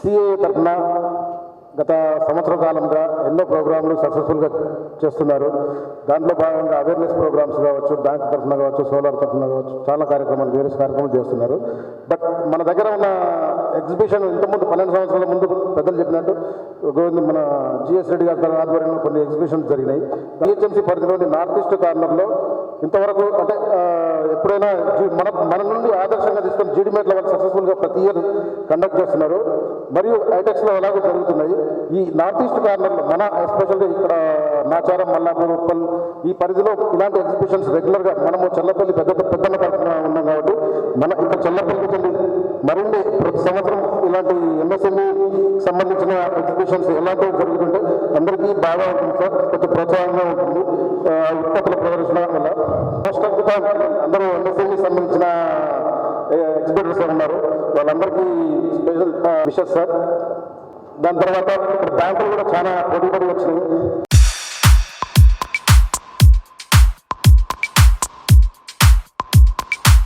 CA తరఫున గత సంవత్సర కాలంగా ఎన్నో ప్రోగ్రాంలు సక్సెస్ఫుల్గా చేస్తున్నారు. దాంట్లో భాగంగా అవేర్నెస్ ప్రోగ్రామ్స్ కావచ్చు బ్యాంక్ తరఫున కావచ్చు సోలార్ తరఫున కావచ్చు చాలా కార్యక్రమాలు వేరే కార్యక్రమాలు చేస్తున్నారు. బట్ మన దగ్గర ఉన్న ఎగ్జిబిషన్ ఇంతకుముందు పన్నెండు సంవత్సరాల ముందు పెద్దలు చెప్పినట్టు గోవింద్ మన జిఎస్ రెడ్డి గారి ఆధ్వర్యంలో కొన్ని ఎగ్జిబిషన్స్ జరిగినాయి. జిహెచ్ఎంసీ పరిధిలోని నార్త్ ఈస్ట్ కార్నర్లో ఇంతవరకు అంటే ఎప్పుడైనా మన మన నుండి ఆదర్శంగా తీసుకొని జీడిమేట్ల వాళ్ళు సక్సెస్ఫుల్గా ప్రతి ఇయర్ కండక్ట్ చేస్తున్నారు. మరియు ఐటెక్స్లో ఎలాగో జరుగుతున్నాయి. ఈ నార్త్ ఈస్ట్ కార్నర్లో మన ఎస్పెషల్గా ఇక్కడ నాచారం మల్లాపూర్ ఉప్పల్ ఈ పరిధిలో ఇలాంటి ఎగ్జిబిషన్స్ రెగ్యులర్గా మనము చల్లపల్లి పెద్ద పెద్దల తరఫున ఉన్నాం కాబట్టి మన ఇక్కడ చల్లపల్లికి వెళ్ళి మరిన్ని ప్రతి సంవత్సరం ఇలాంటి ఎంఎస్ఎంఈ సంబంధించిన ఎగ్జిబిషన్స్ ఎలాంటివి జరుగుతుంటే అందరికీ బాగా ఉంటుంది సార్. కొంచెం ప్రోత్సాహంగా మిగతా అందరూ ఎంఎస్ఎంఈ సంబంధించిన ఎక్స్పర్ట్స్ ఉన్నారు. వాళ్ళందరికీ స్పెషల్ విషెస్ సార్. దాని తర్వాత ఇక్కడ బ్యాంకులు కూడా చాలా పోటీ పడి వచ్చినాయి.